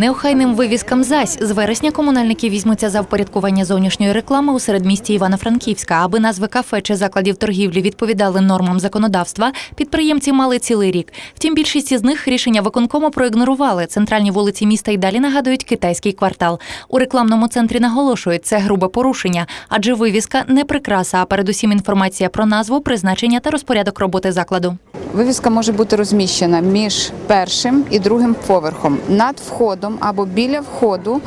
Неохайним вивіскам зась з вересня комунальники візьмуться за впорядкування зовнішньої реклами у середмісті Івано-Франківська. Аби назви кафе чи закладів торгівлі відповідали нормам законодавства, підприємці мали цілий рік. Втім, більшість із них рішення виконкому проігнорували. Центральні вулиці міста й далі нагадують китайський квартал. У рекламному центрі наголошують, це грубе порушення, адже вивіска не прикраса, а передусім інформація про назву, призначення та розпорядок роботи закладу. Вивіска може бути розміщена між першим і другим поверхом над входом або біля входу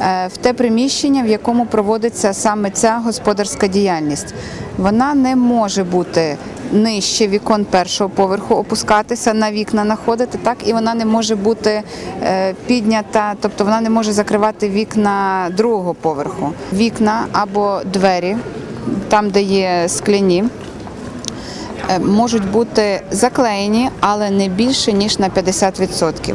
е, в те приміщення, в якому проводиться саме ця господарська діяльність. Вона не може бути нижче вікон першого поверху, опускатися на вікна находити, так і вона не може бути е, піднята, тобто вона не може закривати вікна другого поверху. Вікна або двері, там, де є скляні можуть бути заклеєні, але не більше ніж на 50%.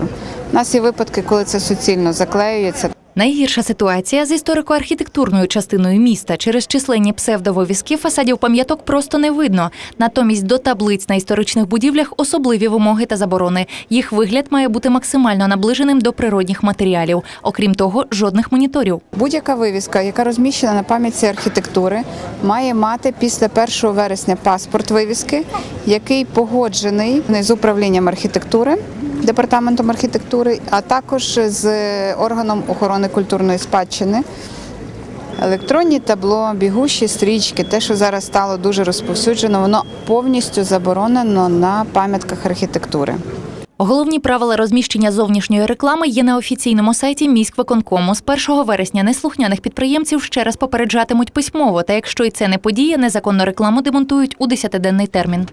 У нас є випадки, коли це суцільно заклеюється. Найгірша ситуація з історико-архітектурною частиною міста. Через численні псевдовивіски фасадів пам'яток просто не видно. Натомість до таблиць на історичних будівлях особливі вимоги та заборони. Їх вигляд має бути максимально наближеним до природних матеріалів. Окрім того, жодних моніторів. Будь-яка вивіска, яка розміщена на пам'ятці архітектури, має мати після 1 вересня паспорт вивіски, який погоджений з управлінням архітектури. Департаментом архітектури, а також з органом охорони культурної спадщини. Електронні табло, бігущі стрічки, те, що зараз стало дуже розповсюджено, воно повністю заборонено на пам'ятках архітектури. Головні правила розміщення зовнішньої реклами є на офіційному сайті міськвиконкому. З 1 вересня неслухняних підприємців ще раз попереджатимуть письмово. Та якщо й це не подіє, незаконну рекламу демонтують у 10-денний термін.